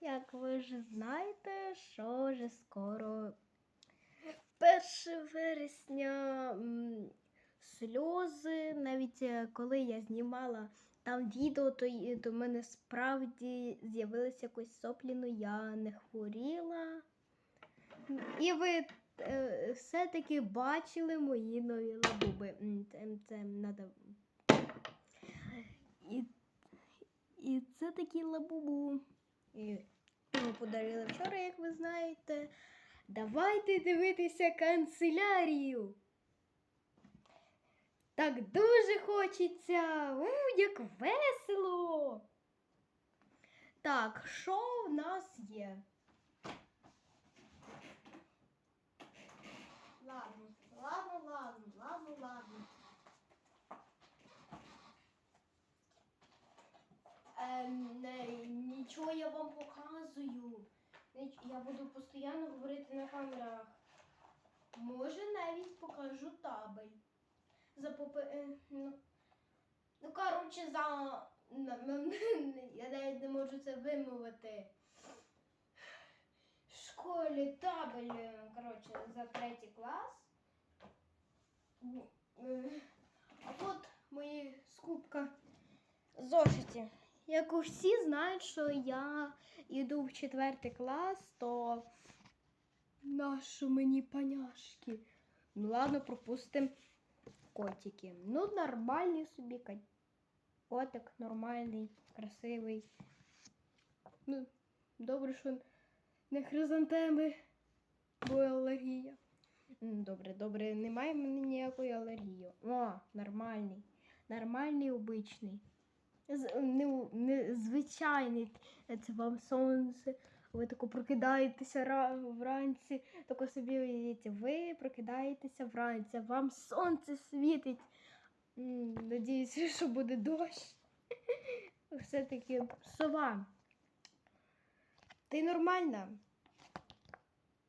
як ви ж знаєте, що вже скоро 1 вересня сльози, навіть е, коли я знімала там відео, то, то в мене справді з'явилися якось соплі, ну я не хворіла. І ви е, все-таки бачили мої нові лабуби. Це, це надо. І, і це такі лабубу. І його подарили вчора, як ви знаєте. Давайте дивитися канцелярію. Так дуже хочеться. У, як весело. Так, що в нас є? Ладно, ладно, ладно, ладно, ладно. Ем, не, нічого я вам показую. Я буду постійно говорити на камерах. Може, навіть покажу табель. За попе... е, ну, ну, коротше, за. Я навіть не можу це вимовити. В школі табель, е, коротше, за третій клас. Е, А тут мої скупка зошиті. Як всі знають, що я йду в четвертий клас, то нащо мені поняшки? Ну ладно, пропустимо котики. Ну, нормальний собі кот- котик, нормальний, красивий. Ну, добре, що не хризантеми, бо алергія. Добре, добре, немає в мене ніякої алергії. О, нормальний. Нормальний, обичний. З- Не, не звичайний. Це вам сонце. Ви тако прокидаєтеся ра- вранці, тако собі уявіть, ви прокидаєтеся вранці, вам сонце світить. Надіюся, що буде дощ. Все-таки сова. Ти нормальна?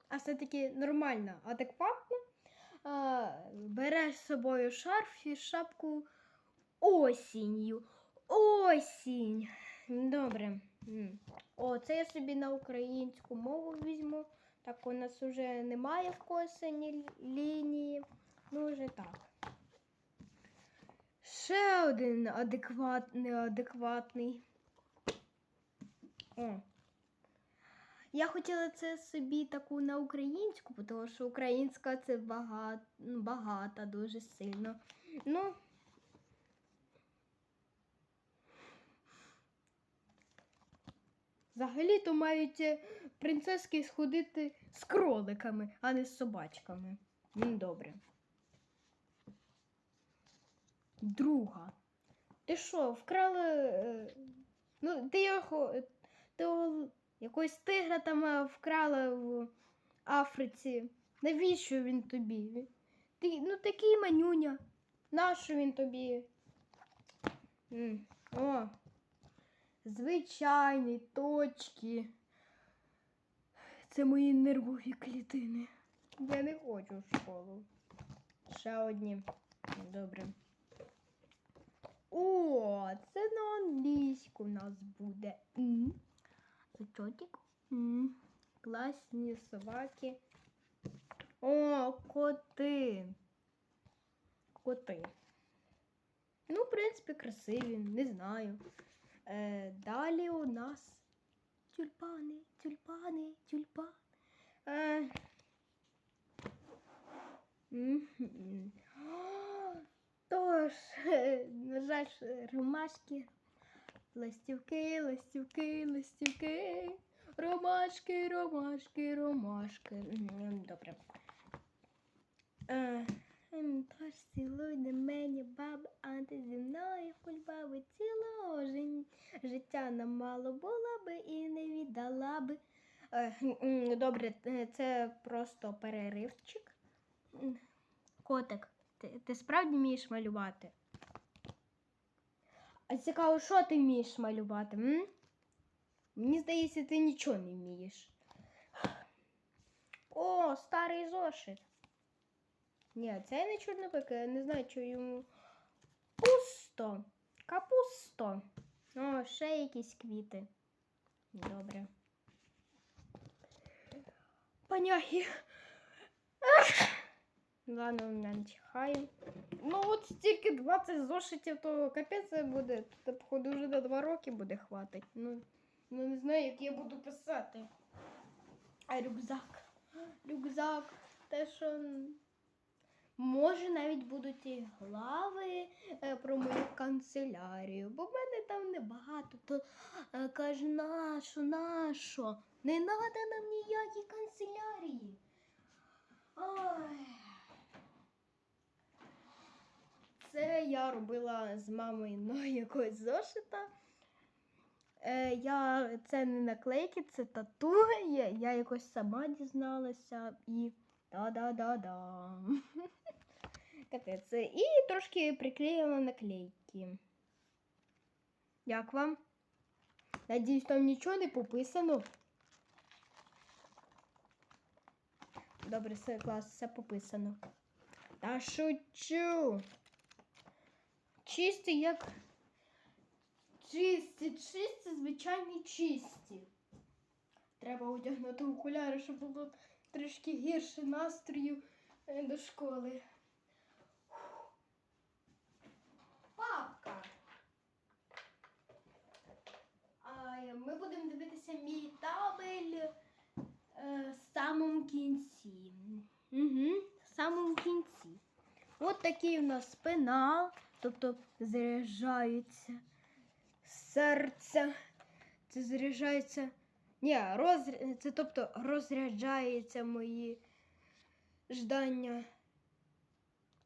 А все-таки нормальна, адекватна. Береш з собою шарф і шапку осінню. Осінь. Добре. О, це я собі на українську мову візьму. Так у нас вже немає в косині лінії. Ну, вже так. Ще один адекват, неадекватний. О. Я хотіла це собі таку на українську, тому що українська це багата, багата дуже сильно. Ну, Взагалі-то мають е, принцески сходити з кроликами, а не з собачками. М, Добре. Друга. Ти що, вкрала. е, Ну, ти його. Ти якогось тигра там е, вкрала в Африці. Навіщо він тобі? Ти, ну такий манюня. Нащо він тобі? О, Звичайні точки. Це мої нервові клітини. Я не хочу в школу. Ще одні. Добре. О, це на англійську у нас буде. Зачотик. Класні собаки. О, коти. Коти. Ну, в принципі, красиві, не знаю. Е, далі у нас тюльпани, тюльпани, тюльпани. Е, Тож, на жаль, ромашки, ластівки, ластівки, ластівки, ромашки, ромашки, ромашки. Добре. Е, Тож цілуй на мені, баба, а ти зі мною кульбаби цілого життя нам мало була би і не віддала би. Добре, е, це просто переривчик. Котик, ти, ти справді вмієш малювати? А цікаво, що ти вмієш малювати? М? Мені здається, ти нічого не вмієш. О, старий зошит. Ні, це не чорнобик, я не знаю, що йому. Пусто. Капусто. О, ще якісь квіти. Добре. Паняхи. Ладно, у мене чихає. Ну от стільки 20 зошитів, то капець буде. Та, походу, вже до 2 роки буде хватить. Ну, ну не знаю, як я буду писати. А рюкзак. Рюкзак. Те, що. Може, навіть будуть і глави е, про мою канцелярію, бо в мене там небагато. То е, каже, нащо, нащо? Не треба нам ніякі канцелярії. Ой. Це я робила з мамою ну, якогось зошита. Е, я, це не наклейки, це тату. Я, я якось сама дізналася і да-да-да-да. Капець. І трошки приклеїла наклейки. Як вам? Надіюсь, там нічого не пописано. Добре, все клас, все пописано. Та шучу. Чисті як. Чисті, чисті, звичайні чисті. Треба одягнути окуляри, щоб було трішки гірше настрою е, до школи. Папка. Ми будемо дивитися мій табель е, в самому кінці. Угу, в самому кінці. От такий у нас пенал, тобто заряджаються серця. Це заряджається. Ні, розря... це тобто розряджається мої ждання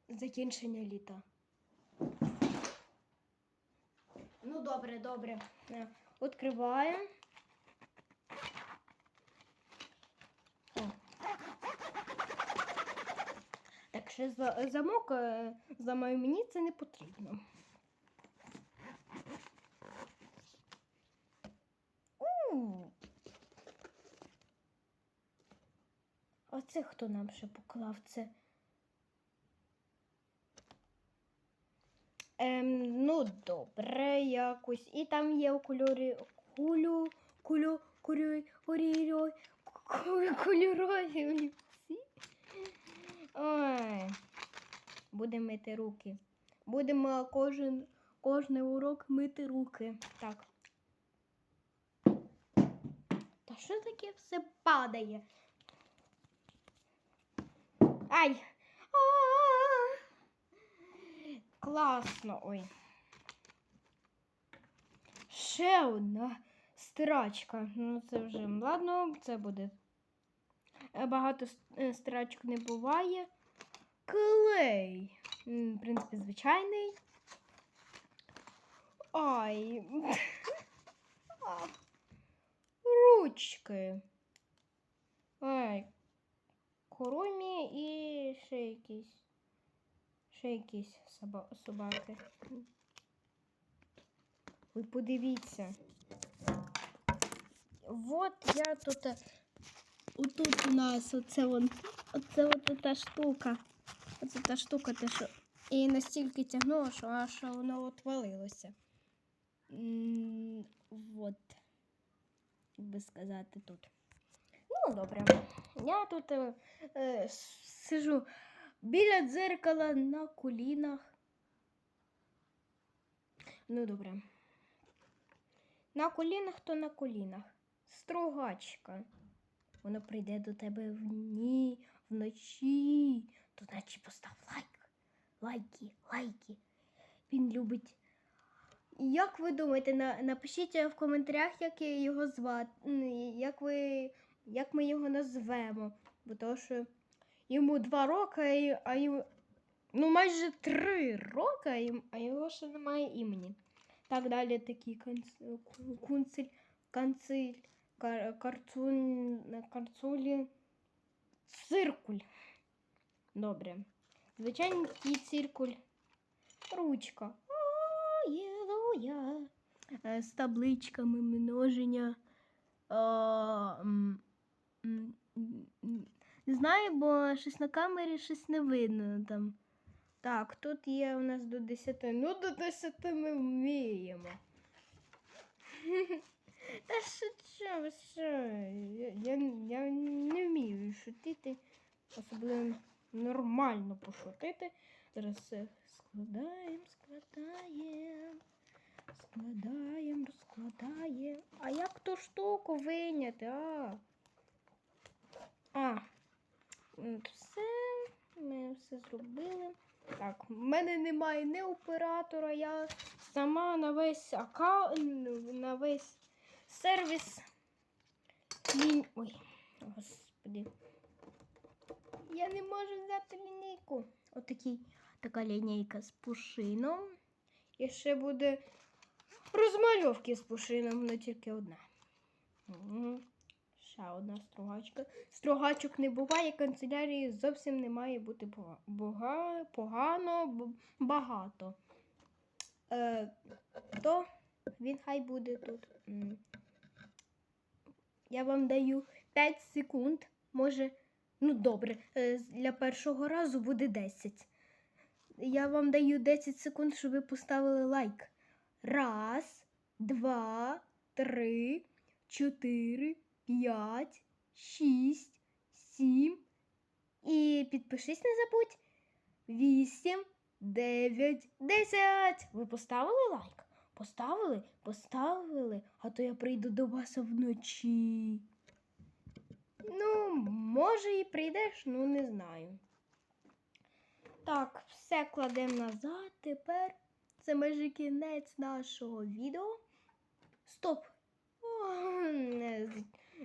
закінчення літа. Ну, добре, добре. Е, Відкриваємо. Так, за- замок е, зламаю мені це не потрібно. У. А це хто нам ще поклав це? Ем, ну, добре, якось. І там є кольорі кулю, кулю, кулю, кулю, кольорові олівці. Ой. Будемо мити руки. Будемо кожен, кожний урок мити руки. Так. Та що таке все падає? Ай! А-а-а! Класно, ой. Ще одна стирачка. Ну, це вже ладно, це буде. Е, Багато е, стирачок не буває. Клей. В принципі, звичайний. Ай. Ручки. Ай. Курумі і ще якісь. Ще якісь соба- собаки. Ви подивіться. Вот я тут. е, Отут у нас оце вон. Оце от та штука. Оце та штука, те, що і настільки тягнуло, що аж воно отвалилося. М, Вот. Як би сказати тут. Ну, добре. Я тут е, е, сижу біля дзеркала на колінах. Ну, добре. На колінах то на колінах. Стругачка. Воно прийде до тебе в дні, вночі. То наче постав лайк. Лайки, лайки. Він любить. Як ви думаєте, напишіть в коментарях, як його звати, як ви, як ми його назвемо. Бо то, що йому два роки, а- йому, ну майже три роки, а його ще немає імені. Так далі кунцель, канцель, кар, карцун, карцулі, циркуль. Добре. Звичайний циркуль. Ручка. О, їду я. Е, З табличками множення. А. Не знаю, бо щось на камері щось не видно там. Так, тут є у нас до 10. Ну, до 10 ми вміємо. Та що, що, що? Я, я, я не вмію шутити, особливо нормально пошутити. Зараз все складаємо, складаємо, складаємо, розкладаємо. А як ту штуку виняти? А, а м, все, ми все зробили. Так, в мене немає ні оператора, я сама на весь аккаунт, на весь сервіс. Ой, господи. Я не можу взяти лінійку. Отакий, така лінійка з пушином. І ще буде розмальовки з пушином, але тільки одна. Ще одна стругачка. Стругачок не буває, канцелярії зовсім не має бути погано, багато. Е, то він хай буде тут. Я вам даю 5 секунд. Може, ну добре, е, для першого разу буде 10. Я вам даю 10 секунд, щоб ви поставили лайк. Раз, два, три, чотири, п'ять, шість, сім. І підпишись, не забудь. Вісім, дев'ять, десять. Ви поставили лайк? Поставили? Поставили, а то я прийду до вас вночі. Ну, може і прийдеш, ну не знаю. Так, все кладемо назад. Тепер це майже кінець нашого відео. Стоп! О, не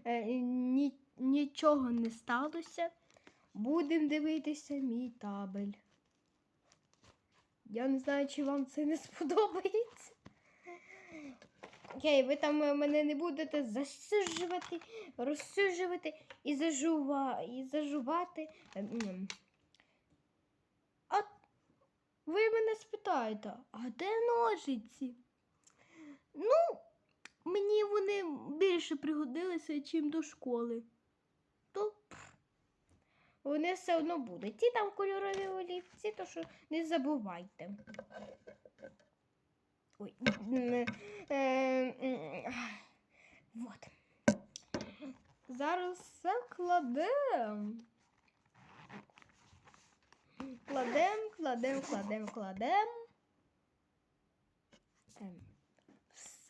ні, нічого не сталося. Будемо дивитися мій табель. Я не знаю, чи вам це не сподобається. Окей, ви там е, мене не будете засуджувати, розсуджувати і, зажува, і зажувати. Ем. А ви мене спитаєте, а де ножиці? Ну, мені вони більше пригодилися, чим до школи. То вони все одно будуть. Ті там кольорові олівці, то що не забувайте. Ой. е, Вот. Зараз все кладем. Кладем, кладем, кладем, кладем.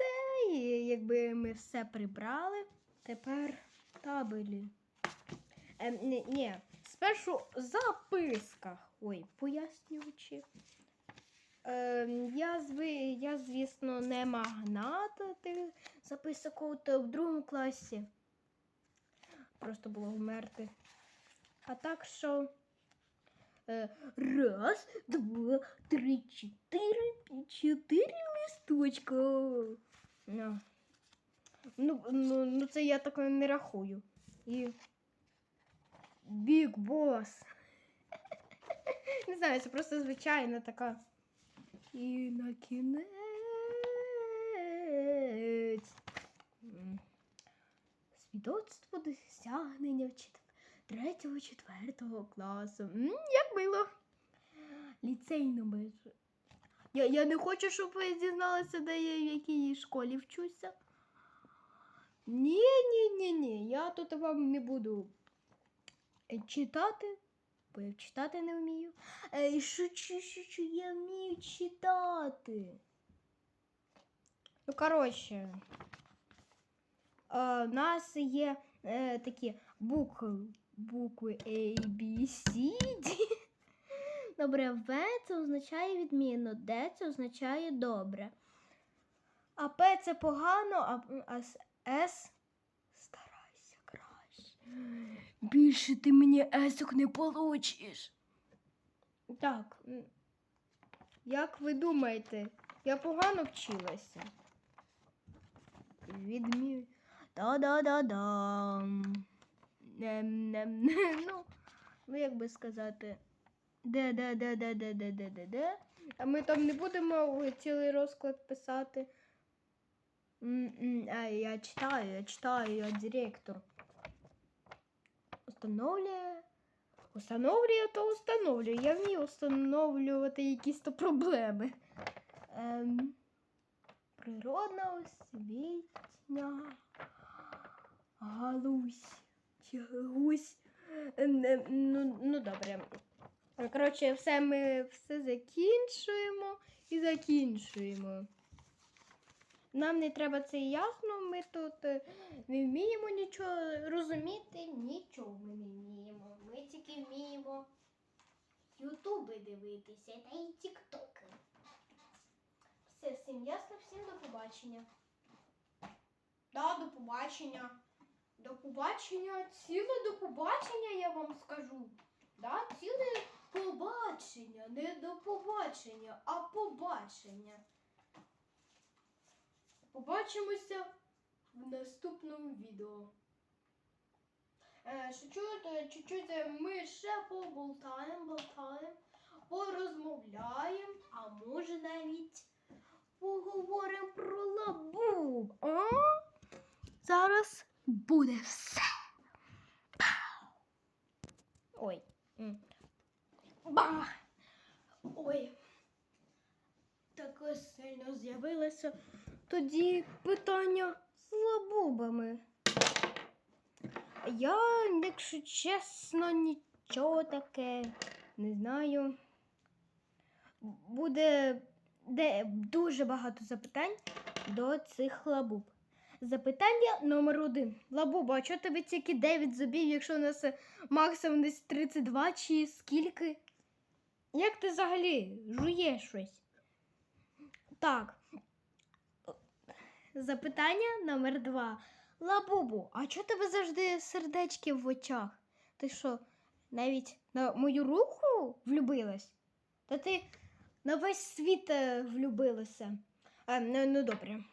Все, і якби ми все прибрали, тепер табелі. Ем, ні, ні, спершу записка. Ой, пояснюючи. Ем, я, я, звісно, не магнат тих записок в другому класі. Просто було вмерти. А так що. Е, раз, два, три, чотири, чотири листочка. Ну, ну, ну, ну це я так не рахую. І Big Boss. Не знаю, це просто звичайна така. І на кінець. Свідоцтво досягнення в третього, четвертого класу. М, як мило. Ліцей номер. Я, я не хочу, щоб ви дізналися, де я в якій школі вчуся. Ні, ні, ні, ні. Я тут вам не буду е, читати, бо я читати не вмію. Ей, шучу, шучу, я вмію читати. Ну, коротше, е, у нас є е, такі букви, букви A, B, C, D. Добре, В це означає відмінно, Д це означає добре. А П це погано, а, с- старайся краще. Більше ти мені есок не получиш. Так. Як ви думаєте, я погано вчилася? Відмі... Та-да-да-дам. Ну, ну, як би сказати. Де, де, де, де, де, де, де, де, де. А ми там не будемо цілий розклад писати. А, я читаю, я читаю, я директор. Установлює. Установлює, то установлює. Я вмію встановлювати якісь то проблеми. Ем, природна освітня галузь. Гусь. Е, Ну, ну добре. Коротше, все ми все закінчуємо і закінчуємо. Нам не треба це ясно, ми тут е, не вміємо нічого розуміти, нічого ми не вміємо. Ми тільки вміємо ютуби дивитися та й тіктоки. Все, всім ясно, всім до побачення. Да, до побачення. До побачення, ціле до побачення, я вам скажу. Да, ціле побачення, не до побачення, а побачення. Побачимося в наступному відео. Е, чуть-чуть е, ми ще поболтаємо, болтаємо, порозмовляємо, а може навіть поговоримо про лабуб. А? Зараз буде все. Пау. Ой. М. Ба! Ой. Таке сильно з'явилося. Тоді питання з лабубами. Я, якщо чесно, нічого таке не знаю. Буде де дуже багато запитань до цих лабуб. Запитання номер один. Лабуба, а чого тобі тільки 9 зубів, якщо у нас максимум десь 32 чи скільки? Як ти взагалі жуєш щось? Так. Запитання номер два. Лабубу, а чого тебе завжди сердечки в очах? Ти що, навіть на мою руку влюбилась? Та ти на весь світ е, влюбилася. А, ну, ну добре.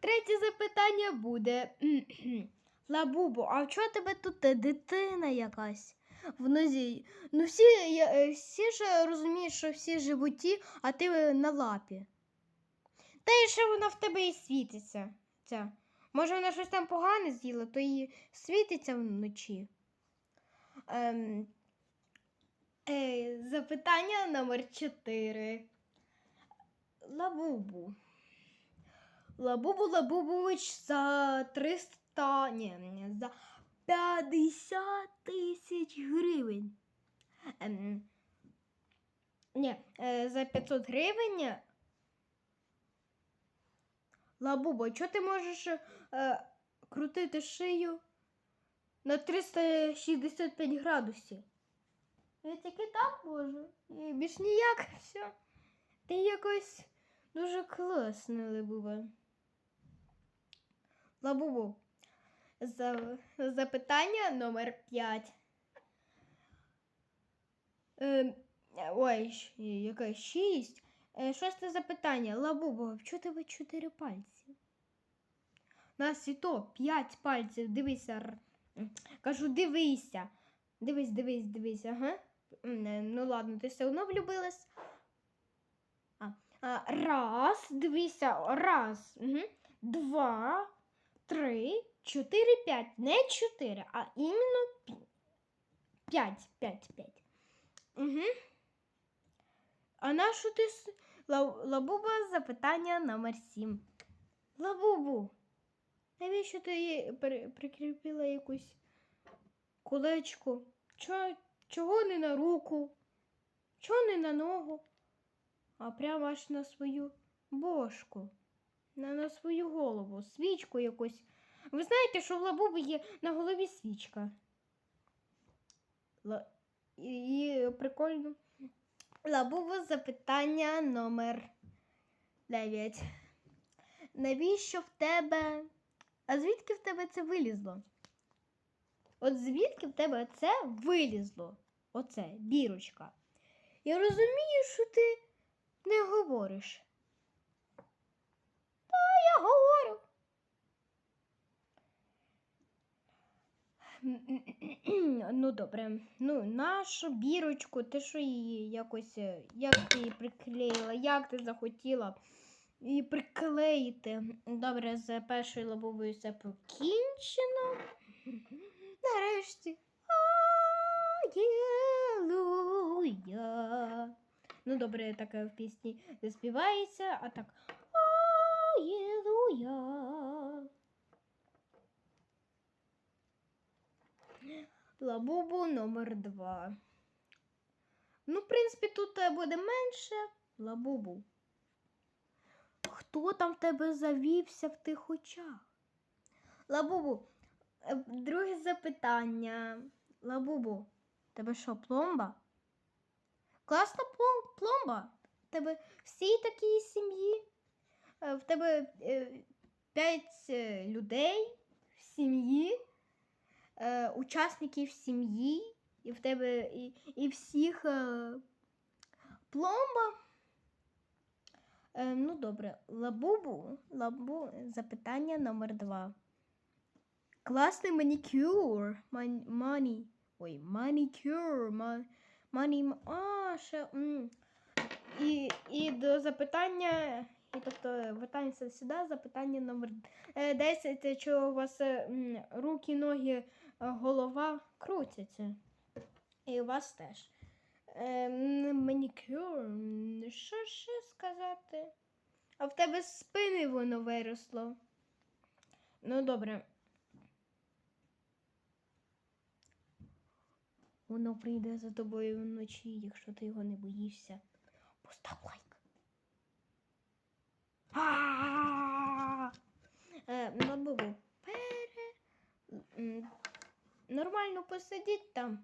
Третє запитання буде. Лабубу, а чого тебе тут е, дитина якась в нозі? Ну всі, е, всі ж розуміють, що всі животі, а ти е, на лапі. Та і ще вона в тебе і світиться. Ця. Може, вона щось там погане з'їла, то і світиться вночі. Ем, е, запитання номер 4. Лабубу. Лабубу Лабубович за 300, ні, ні, за 50 тисяч гривень. Ем, ні, е, за 500 гривень. Лабубо, чого ти можеш е, крутити шию на 365 градусів? Я тільки так можу. І більш ніяк все. Ти якось дуже класно, Лабуба. Лабубу. За, запитання номер 5. Е, ой, щ- яке 6. Е, Шосте запитання. Лабубо, чого тебе чотири пальці? У нас і то п'ять пальців. Дивися. Кажу, дивися. Дивись, дивись, дивись, ага. Ну ладно, ти все одно влюбилась. А, а, раз, дивися, раз. Угу. Два, три, чотири, п'ять. Не чотири, а іменно пі- п'ять, п'ять, п'ять. Угу. А на що ти Лабуба запитання номер 7. Лабубу, навіщо ти при- прикріпила якусь кулечку? Чо, чого не на руку? Чого не на ногу? А прямо аж на свою бошку, на, на свою голову, свічку якусь. Ви знаєте, що в лабуби є на голові свічка. Ла- І, прикольно. Лабубо запитання номер 9. Навіщо в тебе? А звідки в тебе це вилізло? От звідки в тебе це вилізло? Оце, бірочка. Я розумію, що ти не говориш. Та я говорю. Ну, добре. Ну, нашу бірочку, ти що її якось, е, як ти її приклеїла, як ти захотіла її приклеїти. Добре, з першою лобовою все покінчено. Нарешті. Алілуя. Ну, добре, так е, в пісні не співається, а так. я. Лабубу номер два. Ну, в принципі, тут буде менше. Лабубу. Хто там в тебе завівся в тих очах? Лабубу, е, друге запитання. Лабубу, тебе що, пломба? Класна пломба. В тебе всі такі сім'ї. Е, В тебе е, п'ять людей в сім'ї, е, учасників сім'ї, і в тебе і, і всіх е, пломба. Е, ну, добре, лабубу, лабу, запитання номер два. Класний манікюр. Ман, мані. Ой, манікюр. Ма, мані. А, ще. м. І, і до запитання. І тобто вертаємося сюди, запитання номер е, 10. Чи у вас е, м, руки, ноги, е, голова крутяться? І у вас теж. Е, манікюр. Що ще сказати? А в тебе з спини воно виросло. Ну, добре. Воно прийде за тобою вночі, якщо ти його не боїшся. Постав лайк. Е, Бабу, пере. Нормально посидіть там.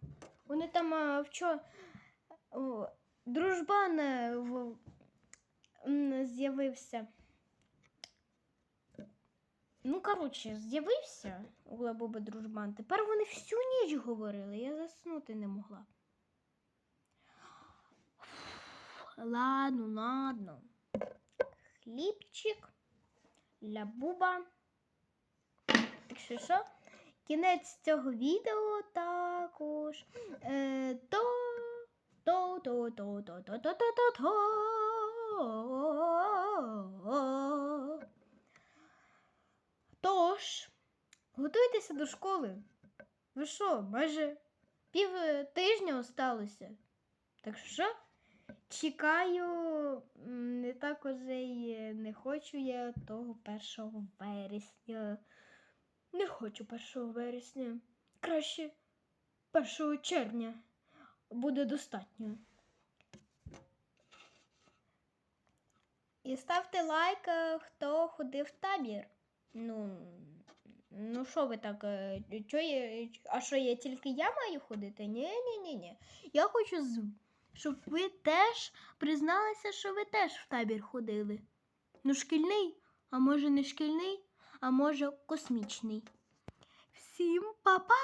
Вони там а, вчора дружбан з'явився. Ну, коротше, з'явився у Лабоби дружбан. Тепер вони всю ніч говорили, я заснути не могла. Ладно, ладно. Хлібчик, лябуба. Так що що? Кінець цього відео також. Е, то, то, то, то, то, то, то, то, то, то. Тож, готуйтеся до школи. Ви що, майже пів е, тижня осталося. Так що, чекаю, не так уже й е, не хочу я того 1 вересня. Не хочу 1 вересня. Краще 1 червня буде достатньо. І ставте лайк, е, хто ходив в табір. Ну, ну що ви так? е, Чо є, а що я тільки я маю ходити? Ні, ні, ні, ні. Я хочу, щоб ви теж призналися, що ви теж в табір ходили. Ну, шкільний, а може не шкільний, а може космічний. Всім па-па!